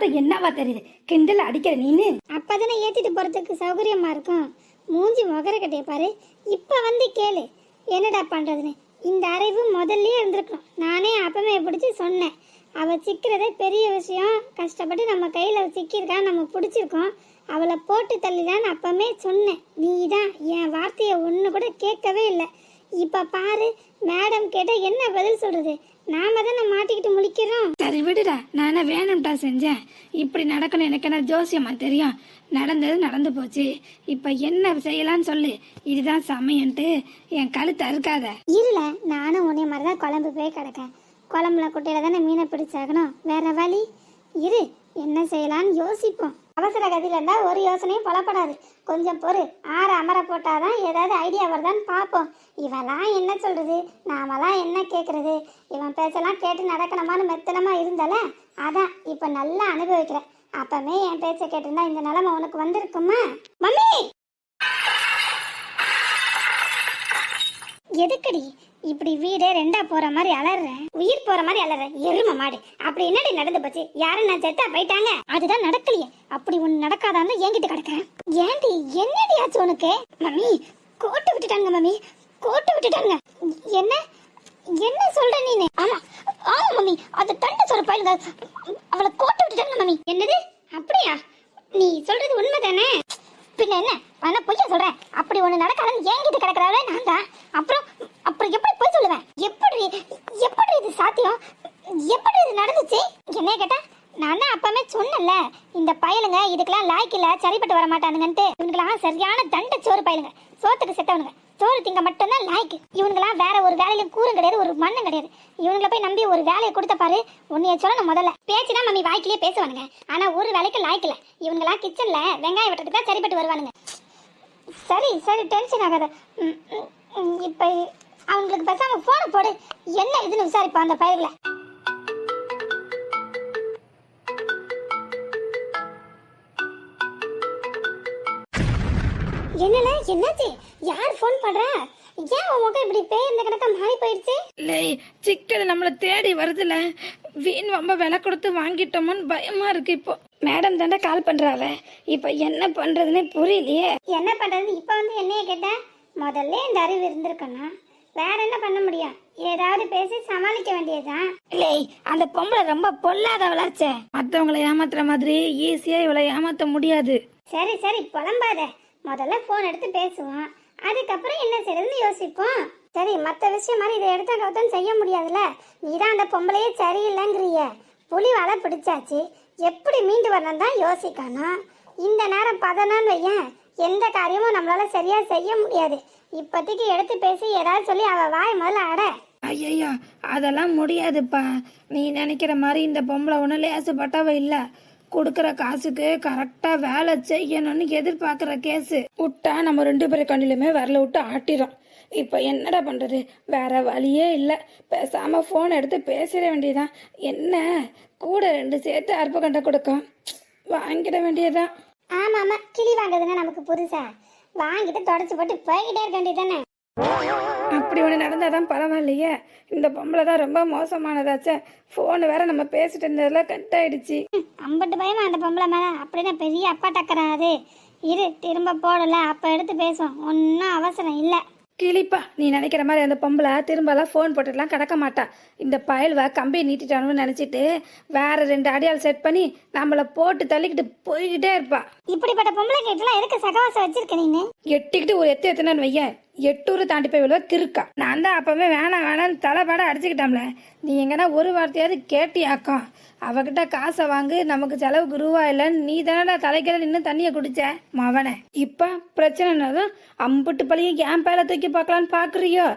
பார்த்தா என்னவா தெரியுது? கிண்டல் அடிக்கிற நீனு. அப்பதானே ஏத்திட்டு போறதுக்கு சௌகரியமா இருக்கும். மூஞ்சி முகர கட்டிய பாரு. இப்ப வந்து கேளு. என்னடா பண்றதுன்னு? இந்த அறிவு முதல்லயே இருந்திருக்கணும். நானே அப்பமே பிடிச்சி சொன்னேன். அவ சிக்கிறதே பெரிய விஷயம். கஷ்டப்பட்டு நம்ம கையில சிக்கியிருக்கா. நம்ம பிடிச்சிருக்கோம். அவளை போட்டு தள்ளிதான் அப்பமே சொன்னேன். நீ தான் என் வார்த்தையை ஒன்று கூட கேட்கவே இல்லை. இப்ப பாரு மேடம் கேட்டால் என்ன பதில் சொல்றது? நாம தானே மாட்டிக்கிட்டு முழிக்கிறோம். சரி விடுடா. நான் வேணும்டா செஞ்சேன். இப்படி நடக்கணும் எனக்கு என்ன ஜோசியமா தெரியும்? நடந்தது நடந்து போச்சு. இப்ப என்ன செய்யலாம்னு சொல்லு. இதுதான் சமயன்ட்டு என் கழுத்தை அறுக்காத. இருல நானும் உன்னை மாதிரி தான் குழம்பு போய் கிடக்கேன். குழம்புல குட்டையில தானே மீனை பிடிச்சாகணும். வேற வழி? இரு என்ன செய்யலாம்னு யோசிப்போம். அவசர கதியில் இருந்தால் ஒரு யோசனையும் புலப்படாது. கொஞ்சம் பொறு. ஆற அமர போட்டாதான் ஏதாவது ஐடியா வருதான்னு பார்ப்போம் இவெல்லாம் என்ன சொல்கிறது நாமெல்லாம் என்ன கேட்குறது இவன் பேச்செல்லாம் கேட்டு நடக்கணுமான்னு மெத்தனமா இருந்தால அதான் இப்போ நல்லா அனுபவிக்கிறேன். அப்பமே என் பேச்சை கேட்டிருந்தா இந்த நிலைமை உனக்கு வந்திருக்குமா? மம்மி! எதுக்கடி? இப்படி வீடே ரெண்டா போற மாதிரி அலற உயிர் போற மாதிரி அலறேன் எரும மாடு. அப்படி என்னடி நடந்து போச்சு? யாரும் நான் செத்தா போயிட்டாங்க? அதுதான் நடக்கலையே. அப்படி ஒண்ணு நடக்காதான்னு என்கிட்ட கிடக்குறேன் ஏண்டி என்னடி ஆச்சு உனக்கு? மம்மி கோட்டு விட்டுட்டாங்க மம்மி. கோட்டு விட்டுட்டாங்க. என்ன? என்ன சொல்ற நீனு ஆமா ஆமா மம்மி. அது தண்டை சொல்ற பையனுங்க அவளை கோட்டு விட்டுட்டாங்க மம்மி. என்னது? அப்படியா? நீ சொல்றது உண்மைதானே? பின்ன என்ன? ஆனா பொய்யா சொல்றேன்? அப்படி ஒண்ணு நடக்காதுன்னு ஏங்கிட்டு கிடக்குறாவே நான் தான் அப்புறம் அப்புறம் எப்படி போய் சொல்லுவேன் எப்படி எப்படி இது சாத்தியம் எப்படி இது நடந்துச்சு என்ன கேட்டா நான் தான் அப்பவே சொன்னேன்ல இந்த பயலுங்க இதுக்கெல்லாம் லாய்க்கு இல்ல சரிப்பட்டு வர மாட்டானுங்கன்ட்டு. இவனுக்கெல்லாம் சரியான தண்ட சோறு பயலுங்க. சோத்துக்கு செத்தவனுங்க. சோறு திங்க மட்டும்தான் லாய்க்கு. இவனுக்கெல்லாம் வேற ஒரு வேலையிலும் கூறும் கிடையாது ஒரு மண்ணும் கிடையாது. இவனுங்களை போய் நம்பி ஒரு வேலையை கொடுத்த பாரு உன்னைய சொல்லணும் முதல்ல. பேச்சு தான் மம்மி வாய்க்கிலேயே பேசுவானுங்க. ஆனா ஒரு வேலைக்கு லாய்க்கல இவனுங்களாம் கிச்சன்ல வெங்காயம் வெட்டுறதுக்கு தான் சரிப்பட்டு வருவானுங்க. சரி சரி டென்ஷன் ஆகாத. ம், இப்ப அவங்களுக்கு பேசாம போன போடு. என்ன இதுன்னு விசாரிப்பான் அந்த பயிர்ல என்னல? என்னாச்சு? யார் ஃபோன் பண்றா? ஏன் உன் முகம் இப்படி பேய் இந்த கணக்கா மாறி போயிடுச்சு? இல்லை சிக்கல் நம்மளை தேடி வருதுல. வீண் ரொம்ப விலை கொடுத்து வாங்கிட்டோமோன்னு பயமா இருக்கு இப்போ. மேடம் தாண்டா கால் பண்றாள இப்போ என்ன பண்றதுன்னே புரியலையே. என்ன பண்றது இப்ப வந்து என்னைய கேட்ட? முதல்ல இந்த அறிவு இருந்திருக்கணும் வேற என்ன பண்ண முடியும்? ஏதாவது பேசி சமாளிக்க வேண்டியதுதான் இல்லை அந்த பொம்பளை ரொம்ப பொல்லாதவளாச்சே மற்றவங்களை ஏமாத்துற மாதிரி ஈஸியா இவளை ஏமாத்த முடியாது. சரி சரி புலம்பாத. முதல்ல ஃபோன் எடுத்து பேசுவோம். அதுக்கப்புறம் என்ன செய்யறதுன்னு யோசிப்போம். சரி மற்ற விஷயம் மாதிரி இதை எடுத்த கவுத்தம் செய்ய முடியாதுல்ல? நீ தான் அந்த பொம்பளையே சரியில்லைங்கிறிய. புலி வலை பிடிச்சாச்சு. எப்படி மீண்டு வரணும் தான் யோசிக்கணும். இந்த நேரம் பதனான்னு வையன். எந்த காரியமும் நம்மளால சரியா செய்ய முடியாது. இப்போதைக்கு எடுத்து பேசி ஏதாவது சொல்லி அவ வாய் முதல்ல அட. ஐயா அதெல்லாம் முடியாதுப்பா. நீ நினைக்கிற மாதிரி இந்த பொம்பளை ஒன்றும் லேசுப்பட்டவ இல்லை. கொடுக்குற காசுக்கு கரெக்டா வேலை செய்யணும்னு எதிர்பார்க்குற கேஸு விட்டா நம்ம ரெண்டு பேரும் கண்ணிலுமே வரல விட்டு ஆட்டிடும் இப்போ என்னடா பண்றது? வேற வழியே இல்லை. பேசாமல் ஃபோன் எடுத்து பேசிட வேண்டியதான் என்ன? கூட ரெண்டு சேர்த்து அற்ப கண்ட கொடுக்கும் வாங்கிட வேண்டியதான் ஆமா ஆமா கிளி வாங்குறதுன்னா நமக்கு புதுசா. வாங்கிட்டு தொடச்சி போட்டு போய்கிட்டே இருக்க வேண்டியதானே அப்படி ஒன்று நடந்தாதான் பரவாயில்லையே. இந்த பொம்பளை தான் ரொம்ப மோசமானதாச்சே. ஃபோன் வேற நம்ம பேசிட்டு இருந்ததுல கட் ஆயிடுச்சு. அம்பட்டு பயமா அந்த பொம்பளை மேல அப்படின்னா பெரிய அப்பா டக்கராது இரு திரும்ப போடல. அப்ப எடுத்து பேசுவோம். ஒன்றும் அவசரம் இல்லை. கிளிப்பா நீ நினைக்கிற மாதிரி அந்த பொம்பளை திரும்பலாம் ஃபோன் போட்டுட்டுலாம் கிடக்க மாட்டா. இந்த பயல்வ கம்பி நீட்டிட்டானுன்னு நினச்சிட்டு வேற ரெண்டு அடியால் செட் பண்ணி நம்மளை போட்டு தள்ளிக்கிட்டு போய்கிட்டே இருப்பா. இப்படிப்பட்ட பொம்பளை கிட்டலாம் எதுக்கு சகவாசம் வச்சிருக்க நீனு? எட்டிக்கிட்டு ஒரு எத்து எத்தனைன்னு வையேன். எட்டூர் தாண்டி போய் விழுவ திருக்கா நான் தான் அப்பவே வேணாம் வேணாம்னு தலைப்பாட அடிச்சுக்கிட்டோம்ல. நீ எங்கன்னா ஒரு வார்த்தையாவது கேட்டியாக்கம் அவகிட்ட காசை வாங்கு நமக்கு செலவுக்கு ரூபா இல்லைன்னு நீ தானடா தலைக்கிற நின்று தண்ணியை குடிச்ச மவனே. இப்போ பிரச்சனைனாலும் அம்புட்டு பழியும் என் பேல தூக்கி பார்க்கலான்னு பார்க்குறியோ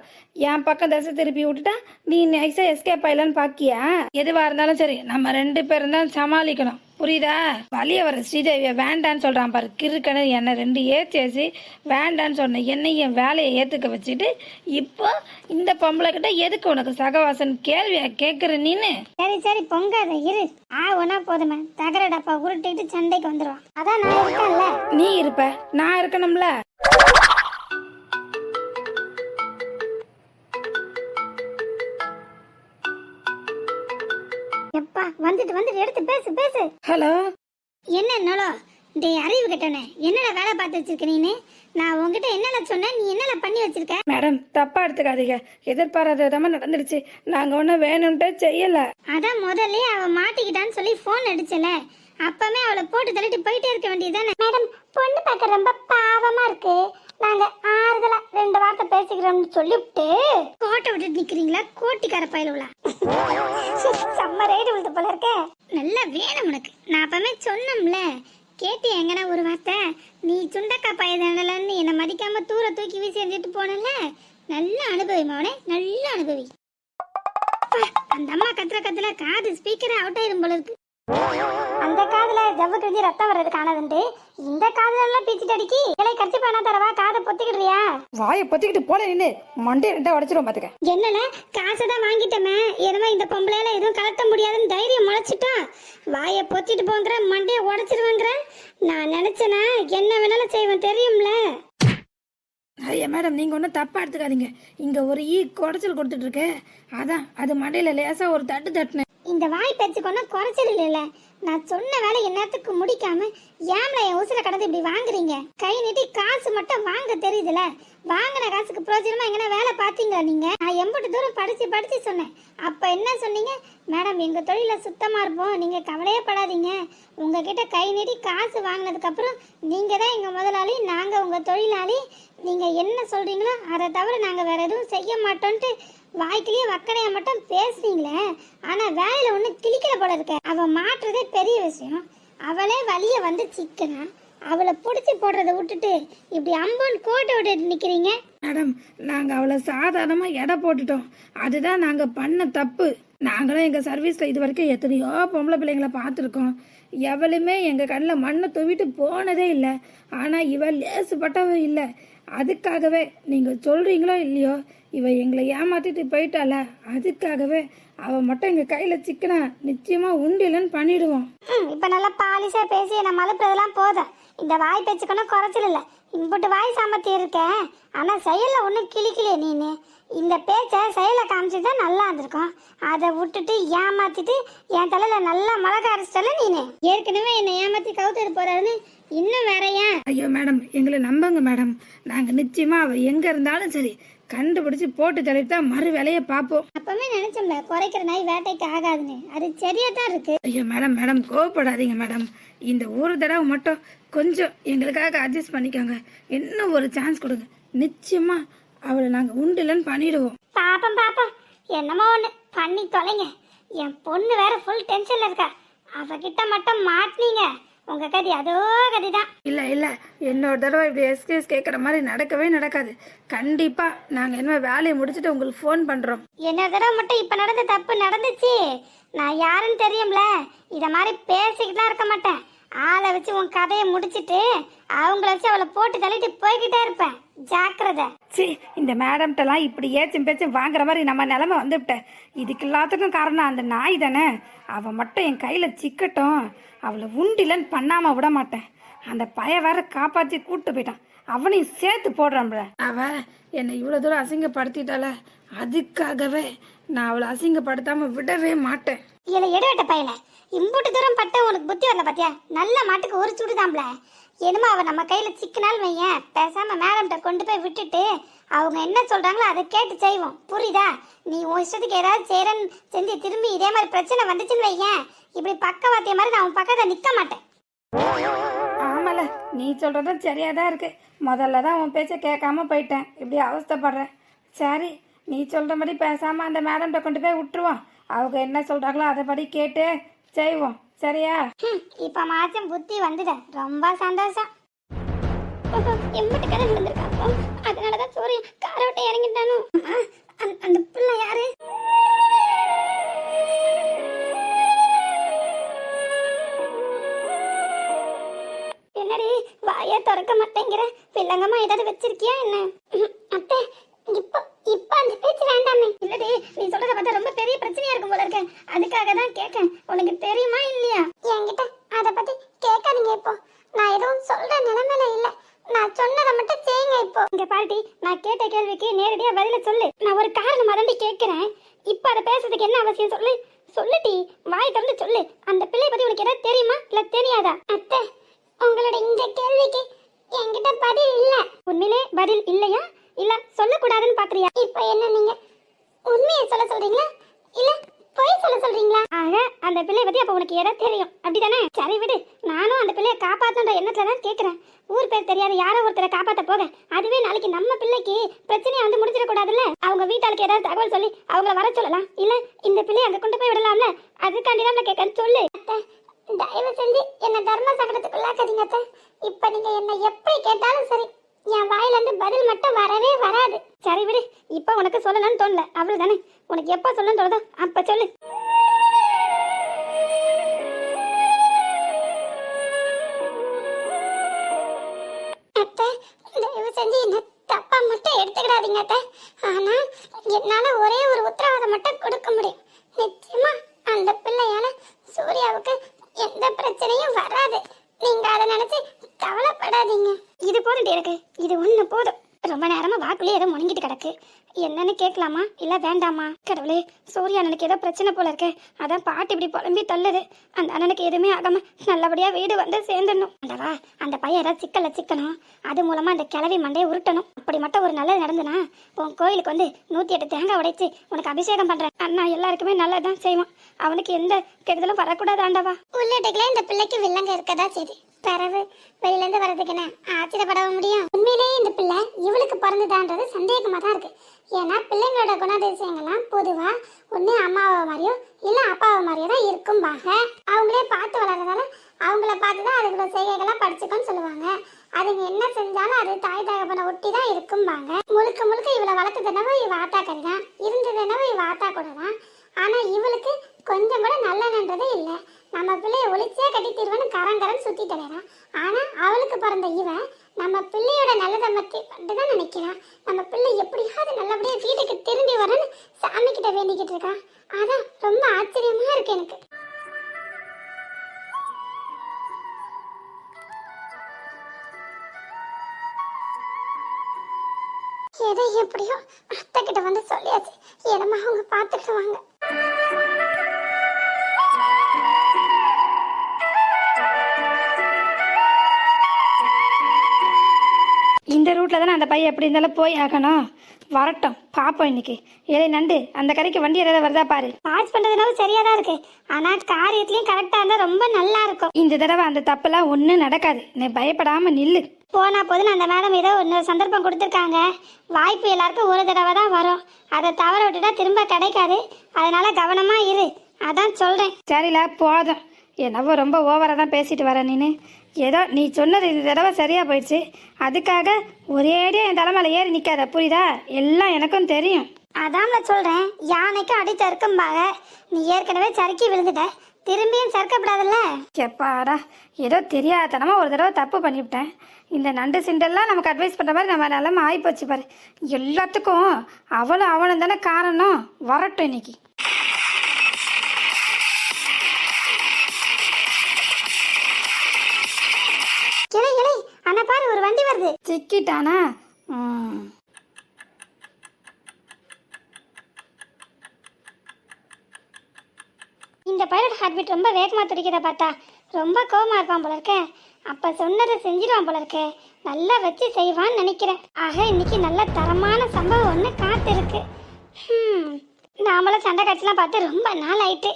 என் பக்கம் தசை திருப்பி விட்டுட்டா நீ நெக்ஸ்ட்டாக எஸ்கேப் ஆயிடலான்னு பாக்கியா? எதுவாக இருந்தாலும் சரி நம்ம ரெண்டு பேரும் தான் சமாளிக்கணும். புரியுதா? வழிய வர ஸ்ரீதேவிய வேண்டான்னு சொல்றான் பாரு. கிறுக்கனு என்னை ரெண்டு ஏற்றி வேண்டான்னு சொன்ன என்னை என் வேலையை ஏத்துக்க வச்சுட்டு இப்போ இந்த பொம்பளை கிட்ட எதுக்கு உனக்கு சகவாசன் கேள்வியா கேக்குற நீனு? சரி சரி பொங்காத இரு. ஆ ஒன்னா போதுமே தகர டப்பா உருட்டிட்டு சண்டைக்கு வந்துடுவான் அதான் நான் இருக்கேன்ல. நீ இருப்ப. நான் இருக்கணும்ல. வா வந்துட்டு வந்துட்டு எடுத்து பேசு பேசு. ஹலோ? என்ன என்னலோ டேய் அறிவு கெட்டவனே. என்னடா வேலை பார்த்து வச்சிருக்க நீனு? நான் உன்கிட்ட என்னல சொன்னேன் நீ என்னல பண்ணி வச்சிருக்க? மேடம் தப்பா எடுத்துக்காதீங்க. எதிர்பாராத விதமா நடந்துடுச்சு. நாங்க ஒன்றும் வேணும்ட்டே செய்யல. அதான் முதல்ல அவ மாட்டிக்கிட்டான்னு சொல்லி ஃபோன் அடிச்சல. அப்பமே அவளை போட்டு தள்ளிட்டு போயிட்டே இருக்க வேண்டியதுதானே. மேடம் பொண்ணு பார்க்க ரொம்ப பாவமா இருக்கு. நாங்க ஆறுதலா ரெண்டு வார்த்தை பேசிக்கிறோம்னு சொல்லிவிட்டு கோட்டை விட்டுட்டு நிக்கிறீங்களா? கோட்டிக்கார பயலுவலா செம்ம ரேடு விழுது போல இருக்க. நல்லா வேணும் உனக்கு. நான் அப்பவே சொன்னோம்ல கேட்டி எங்கனா ஒரு வார்த்தை? நீ சுண்டக்கா பையதானலன்னு என்னை மதிக்காம தூர தூக்கி வீசி எறிஞ்சிட்டு போனல நல்ல அனுபவி மவனே நல்ல அனுபவி. அந்த அம்மா கத்துற கத்துல காது ஸ்பீக்கரே அவுட் ஆயிரும் போல இருக்கு. அந்த காதுல ஜவ்வு கிழிஞ்சு ரத்தம் வர்றது காணாதுண்டு இந்த காதுல எல்லாம் பீச்சிட்டு அடிக்கி இலை கடிச்சு பண்ணா தரவா? காதை பொத்திக்கிடுறியா? வாயை பொத்திக்கிட்டு போல நின்று மண்டே ரெண்டா உடச்சிரும் பாத்துக்க. என்னல? காசை தான் வாங்கிட்டோமே. என்னமோ இந்த பொம்பளையால எதுவும் கலட்ட முடியாதுன்னு தைரியம் முளைச்சிட்டா வாயை பொத்திட்டு போங்கிற மண்டையை உடைச்சிருவேங்கிற. நான் நினைச்சேனா என்ன வேணாலும் செய்வேன் தெரியும்ல? ஐயா மேடம் நீங்க ஒன்றும் தப்பா எடுத்துக்காதீங்க. இங்க ஒரு ஈ குடைச்சல் கொடுத்துட்டு இருக்கு அதான் அது மண்டையில லேசா ஒரு தட்டு தட்டுனேன். இந்த வாய் பேச்சுக்கு ஒன்றும் குறைச்சல் இல்லைல்ல. நான் சொன்ன வேலை என்னத்துக்கு முடிக்காம ஏம்ல என் உசுர கடந்து இப்படி வாங்குறீங்க? கை நீட்டி காசு மட்டும் வாங்க தெரியுதுல வாங்கின காசுக்கு பிரயோஜனமா எங்கன்னா வேலை பார்த்தீங்களா நீங்க? நான் எம்பட்டு தூரம் படிச்சு படிச்சு சொன்னேன். அப்ப என்ன சொன்னீங்க? மேடம் எங்க தொழில சுத்தமா இருப்போம். நீங்க கவலையே படாதீங்க. உங்ககிட்ட கை நீட்டி காசு வாங்கினதுக்கு அப்புறம் நீங்க தான் எங்க முதலாளி நாங்க உங்க தொழிலாளி. நீங்க என்ன சொல்றீங்களோ அதை தவிர நாங்க வேற எதுவும் செய்ய மாட்டோம்ட்டு வாய்க்கிலேயே வக்கனையா மட்டும் பேசுறீங்களே? ஆனா வேலையில ஒண்ணு கிளிக்கல போல இருக்க. அவ மாட்டுறதே பெரிய விஷயம். அவளே வழிய வந்து சிக்கனா அவளை பிடிச்சி போடுறத விட்டுட்டு இப்படி அம்பன் கோட்டை விட்டுட்டு நிக்கிறீங்க? மேடம் நாங்க அவளை சாதாரணமா எடை போட்டுட்டோம். அதுதான் நாங்க பண்ண தப்பு. நாங்களும் எங்க சர்வீஸ்ல இது வரைக்கும் எத்தனையோ பொம்பளை பிள்ளைங்களை பார்த்துருக்கோம். எவளுமே எங்க கண்ணில் மண்ணை துவிட்டு போனதே இல்லை. ஆனா இவள் லேசுப்பட்டவ இல்லை. அதுக்காகவே நீங்க சொல்றீங்களோ இல்லையோ இவ எங்களை ஏமாத்திட்டு போயிட்டால அதுக்காகவே அவ மட்டும் எங்க கையில சிக்கனா நிச்சயமா உண்டிலன்னு பண்ணிடுவோம். இப்ப நல்லா பாலிஷா பேசி என்ன மலுப்புறதெல்லாம் போதும். இந்த வாய் பேச்சுக்கணும் குறைச்சல் இல்ல. இம்புட்டு வாய் சாமர்த்தியம் இருக்க. ஆனா செயல்ல ஒன்றும் கிளிக்கலையே நீனு. இந்த பேச்சை செயல காமிச்சிட்டு தான் நல்லா இருந்திருக்கும். அதை விட்டுட்டு ஏமாத்திட்டு என் தலையில நல்லா மிளகா அரைச்சிட்டல நீனு. ஏற்கனவே என்னை ஏமாத்தி கவுத்துட்டு போறாருன்னு இன்னும் வேறயா? ஐயோ மேடம் எங்களை நம்புங்க மேடம். நாங்க நிச்சயமா அவ எங்க இருந்தாலும் சரி கண்டுபிடிச்சு போட்டு தான் மறு வேலையை பார்ப்போம். அப்பவே நினைச்சோம்ல குறைக்கிற நாய் வேட்டைக்கு ஆகாதுன்னு. அது சரியா தான் இருக்கு. ஐயோ மேடம் மேடம் கோவப்படாதீங்க மேடம். இந்த ஒரு தடவை மட்டும் கொஞ்சம் எங்களுக்காக அட்ஜஸ்ட் பண்ணிக்கோங்க. இன்னும் ஒரு சான்ஸ் கொடுங்க. நிச்சயமா அவளை நாங்கள் உண்டுலன்னு பண்ணிடுவோம். பாப்பம் பாப்பம். என்னமோ ஒண்ணு. பண்ணி தொலைங்க. என் பொண்ணு வேற ஃபுல் டென்ஷன்ல இருக்கா. அவகிட்ட மட்டும் மாட்டினீங்க. உங்க கதி அதோ கதிதான். இல்லை இல்லை. இன்னொரு தடவை இப்படி எஸ்கியூஸ் கேட்குற மாதிரி நடக்கவே நடக்காது. கண்டிப்பாக நாங்கள் என்ன வேலையை முடிச்சுட்டு உங்களுக்கு ஃபோன் பண்ணுறோம் என்ன தடவை மட்டும் இப்ப நடந்த தப்பு நடந்துச்சு. நான் யாருன்னு தெரியும்ல? இத மாதிரி பேசிக்கிட்டுலாம் இருக்க மாட்டேன். ஆளை வச்சு உன் கதையை முடிச்சிட்டு அவங்கள வச்சு அவளை போட்டு தள்ளிட்டு போய்கிட்டே இருப்பேன். ஜாக்கிரதை. சி இந்த மேடம்கிட்டலாம் இப்படி ஏச்சும் பேச்சும் வாங்குற மாதிரி நம்ம நிலமை வந்துவிட்டேன் இதுக்கு எல்லாத்துக்கும் காரணம் அந்த நாய் தானே. அவள் மட்டும் என் கையில் சிக்கட்டும். அவளை உண்டிலன்னு பண்ணாமல் விட மாட்டேன். அந்த பைய வேற காப்பாற்றி கூப்பிட்டு போயிட்டான். அவனையும் சேர்த்து போடுறான்ல அவ என்னை இவ்வளோ தூரம் அசிங்கப்படுத்திட்டால அதுக்காகவே நான் அவளை அசிங்கப்படுத்தாம விடவே மாட்டேன். இல்ல எடுவட்ட பையனை. இம்புட்டு தூரம் பட்ட உனக்கு புத்தி வரல பாத்தியா? நல்ல மாட்டுக்கு ஒரு சுடுதாம்ல என்னமோ அவள் நம்ம கையில் சிக்கினால் வையன். பேசாமல் மேடம்கிட்ட கொண்டு போய் விட்டுட்டு அவங்க என்ன சொல்கிறாங்களோ அதை கேட்டு செய்வோம். புரியுதா? நீ உன் இஷ்டத்துக்கு ஏதாவது செய்கிறேன்னு செஞ்சு திரும்பி இதே மாதிரி பிரச்சனை வந்துச்சுன்னு வையன். இப்படி பக்கவாத்திய மாதிரி நான் உன் பக்கத்தில் நிற்க மாட்டேன். ஆமால நீ சொல்கிறதும் சரியாக தான் இருக்குது முதல்ல தான் உன் பேச்சை கேட்காம போயிட்டேன். இப்படி அவஸ்தைப்படுறேன். சரி நீ சொல்கிற மாதிரி பேசாமல் அந்த மேடம்கிட்ட கொண்டு போய் விட்டுருவோம். அவங்க என்ன சொல்றாங்களோ அதைப்படி கேட்டு செய்வோம். சரியா? ஹம், இப்ப மாச்சம் புத்தி வந்துட ரொம்ப சந்தோஷம். எம்பிட்டு கதை நடந்திருக்காப்போ அதனாலதான் சூரியன் காரை விட்டு இறங்கிட்டானோ. அந்த- அந்த பிள்ளை யாரு? என்னடி வாயை திறக்க மாட்டேங்கிற? பிள்ளங்கம்மா ஏதாவது வச்சிருக்கியா என்ன? அத்தை இப்போ இப்போ அந்த பேச்சு வேண்டாமே. இல்லடி நீ சொல்றத பார்த்தா ரொம்ப பெரிய பிரச்சனையா இருக்கும் போல இருக்கு. அதுக்காக தான் கேட்கேன் உனக்கு தெரியுமா இல்லையா? என்கிட்ட அத பத்தி கேட்காதீங்க இப்போ. நான் எதுவும் சொல்ற நிலைமையில இல்ல. நான் சொன்னதை மட்டும் செய்யுங்க இப்போ. இங்க பாட்டி நான் கேட்ட கேள்விக்கு நேரடியா பதில சொல்லு. நான் ஒரு காரணம் அதண்டி கேட்கிறேன். இப்போ அதை பேசுறதுக்கு என்ன அவசியம் சொல்லு? சொல்லுடி வாய் திறந்து சொல்லு. அந்த பிள்ளை பத்தி உனக்கு ஏதாவது தெரியுமா? இல்ல தெரியாதா? அத்தை உங்களோட இந்த கேள்விக்கு என்கிட்ட பதில் இல்ல. உண்மையிலே பதில் இல்லையா? இல்ல சொல்லக்கூடாதுன்னு பாக்குறியா? இப்போ என்ன நீங்க? உண்மையை சொல்ல சொல்றீங்களா? இல்ல பொய் சொல்ல சொல்றீங்களா? ஆக அந்த பிள்ளைய பத்தி அப்ப உனக்கு ஏதாவது தெரியும். அப்படிதானே? சரி விடு. நானும் அந்த பிள்ளைய காப்பாத்தன்ற எண்ணத்துல தான் கேக்குறேன். ஊர் பேர் தெரியாத. யாரோ ஒருத்தரை காப்பாத்த போக. அதுவே நாளைக்கு நம்ம பிள்ளைக்கு பிரச்சனையை வந்து முடிச்சிடக்கூடாதுல்ல அவங்க வீட்டாளுக்கு ஏதாவது தகவல் சொல்லி அவங்கள வர சொல்லலாம். இல்ல இந்த பிள்ளைய அங்க கொண்டு போய் விடலாம்ல? அதுக்காண்டி தான் நான் கேட்கறேன் சொல்லு. தயவு செஞ்சு என்ன தர்ம சங்கடத்துக்குள்ளாக்காதீங்க இப்ப நீங்க என்ன எப்படி கேட்டாலும் சரி என் வாயிலிருந்து பதில் மட்டும் வரவே வராது. சரி விடு இப்ப உனக்கு சொல்லணும்னு தோணல. அவ்வளவுதானே? உனக்கு எப்ப சொல்லணும்னு தோணுதோ அப்ப சொல்லு. அத்தை தயவு செஞ்சு என்ன தப்பா மட்டும் எடுத்துக்கிடாதீங்க அத்தை. ஆனா என்னால ஒரே ஒரு உத்தரவாதம் மட்டும் கொடுக்க முடியும். நிச்சயமா அந்த பிள்ளையால சூர்யாவுக்கு எந்த பிரச்சனையும் வராது நீங்க அதை நினைச்சு கவலைப்படாதீங்க இது போதும் எனக்கு இது ஒண்ணு போதும் ரொம்ப நேரமா வாக்குள்ளே ஏதோ முணங்கிட்டு கிடக்கு என்னன்னு கேட்கலாமா வேண்டாமா கடவுளே சூரிய அண்ணனுக்கு ஏதோ பிரச்சனை போல இருக்கு. அதான் பாட்டு இப்படி புலம்பி தள்ளுது. அந்த அண்ணனுக்கு எதுவுமே ஆகாம நல்லபடியா வீடு வந்து சேர்ந்துடணும். அந்தவா அந்த பையன் ஏதாவது சிக்கல்ல சிக்கணும். அது மூலமா அந்த கிளவி மண்டையை உருட்டணும். அப்படி மட்டும் ஒரு நல்லது நடந்துனா உன் கோயிலுக்கு வந்து நூத்தி எட்டு தேங்காய் உடைச்சு உனக்கு அபிஷேகம் பண்றேன். அண்ணா எல்லாருக்குமே நல்லதுதான் செய்வான். அவனுக்கு எந்த கெடுதலும் வரக்கூடாது ஆண்டவா. உள்ளிட்டுகளே இந்த பிள்ளைக்கு வில்லங்க இருக்கதா சரி பிறவு வெளியிலேருந்து வர்றதுக்கு என்ன? ஆச்சரியப்பட முடியும்? உண்மையிலேயே இந்த பிள்ளை இவளுக்கு பிறந்ததான்றது சந்தேகமா தான் இருக்கு. ஏன்னா பிள்ளைங்களோட குணாதிசயங்கள்லாம் பொதுவா ஒண்ணு அம்மாவை மாதிரியோ இல்ல அப்பாவை மாதிரியோ தான் இருக்கும்பாங்க அவங்களே பார்த்து வளர்றதால அவங்கள பார்த்து தான் அதுகளோட செய்கைகள்லாம் படிச்சுக்கோன்னு சொல்லுவாங்க. அதுங்க என்ன செஞ்சாலும் அது தாய் தகப்பனை ஒட்டி தான் இருக்கும்பாங்க முழுக்க முழுக்க இவளை வளர்த்ததுனவோ இவ ஆத்தாக்கறி தான். இருந்ததுனவோ இவ ஆத்தா கூட தான். ஆனா இவளுக்கு கொஞ்சம் கூட நல்லனன்றதே இல்லை. நம்ம பிள்ளைய ஒளிச்சே கட்டி தீர்வன்னு கரங்கரன் சுத்தி தலைறான் ஆனா அவளுக்கு பிறந்த இவன் நம்ம பிள்ளையோட நல்லதை பத்தி மட்டும் தான் நினைக்கிறான். நம்ம பிள்ளை எப்படியாவது நல்லபடியா வீட்டுக்கு திரும்பி வரன்னு சாமி கிட்ட வேண்டிக்கிட்டு இருக்கான் அதான் ரொம்ப ஆச்சரியமா இருக்கு எனக்கு. எதை எப்படியோ அத்தை கிட்ட வந்து சொல்லியாச்சு. என்னமா அவங்க பார்த்துட்டு வாங்க. ரூட்டில் தானே அந்த பையன் எப்படி இருந்தாலும் போய் ஆகணும். வரட்டும் பார்ப்போம் இன்னைக்கு. ஏழை நண்டு அந்த கரைக்கு வண்டி ஏதாவது வருதா பாரு. வாட்ச் பண்றதுனால சரியா தான் இருக்கு. ஆனா காரியத்திலயும் கரெக்டா இருந்தா ரொம்ப நல்லா இருக்கும். இந்த தடவை அந்த தப்பெல்லாம் ஒன்றும் நடக்காது. நீ பயப்படாமல் நில்லு. போனா போதுன்னு அந்த மேடம் ஏதோ இன்னொரு சந்தர்ப்பம் கொடுத்துருக்காங்க. வாய்ப்பு எல்லாருக்கும் ஒரு தடவை தான் வரும். அதை தவற விட்டுட்டா திரும்ப கிடைக்காது. அதனால கவனமா இரு. அதான் சொல்றேன். சரில போதும். என்னவோ ரொம்ப ஓவராக தான் பேசிட்டு வர நீனு. ஏதோ நீ சொன்னது இந்த தடவை சரியாக போயிடுச்சு. அதுக்காக ஒரேடியாக என் தலைமையில ஏறி நிற்காத புரியுதா? எல்லாம் எனக்கும் தெரியும். அதான் நான் சொல்றேன். யானைக்கும் அடி சறுக்கும்பாக நீ ஏற்கனவே சறுக்கி விழுந்துட்ட. திரும்பியும் சறுக்கப்படாதுல்ல? எப்பாடா ஏதோ தெரியாதனமா ஒரு தடவை தப்பு பண்ணிவிட்டேன். இந்த நண்டு சிண்டெல்லாம் நமக்கு அட்வைஸ் பண்ணுற மாதிரி நம்ம நிலமை ஆகிப்போச்சு பாரு. எல்லாத்துக்கும் அவளும் அவனும் தானே காரணம். வரட்டும் இன்னைக்கு. வருது சிக்கிட்டானா? இந்த பைலட் ஹார்ட் பீட் ரொம்ப வேகமா துடிக்கிறத பார்த்தா? ரொம்ப கோவமா இருப்பான் போல இருக்க. அப்ப சொன்னதை செஞ்சிருவான் போல இருக்க. நல்லா வச்சு செய்வான்னு நினைக்கிறேன். ஆக இன்னைக்கு நல்ல தரமான சம்பவம் ஒன்று காத்து இருக்கு ஹம், நாமளும் சண்டை காட்சிலாம் பார்த்து ரொம்ப நாள் ஆயிட்டு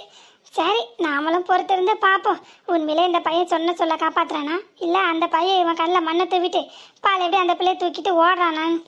சரி நாமளும் பொறுத்திருந்து பார்ப்போம் உண்மையிலே இந்த பையன் சொன்ன சொல்ல காப்பாத்துறானா? இல்லை அந்த பையன் இவன் கண்ணில் மண்ணை தூவிட்டு பால் எப்படி அந்த பிள்ளைய தூக்கிட்டு ஓடுறானான்னு?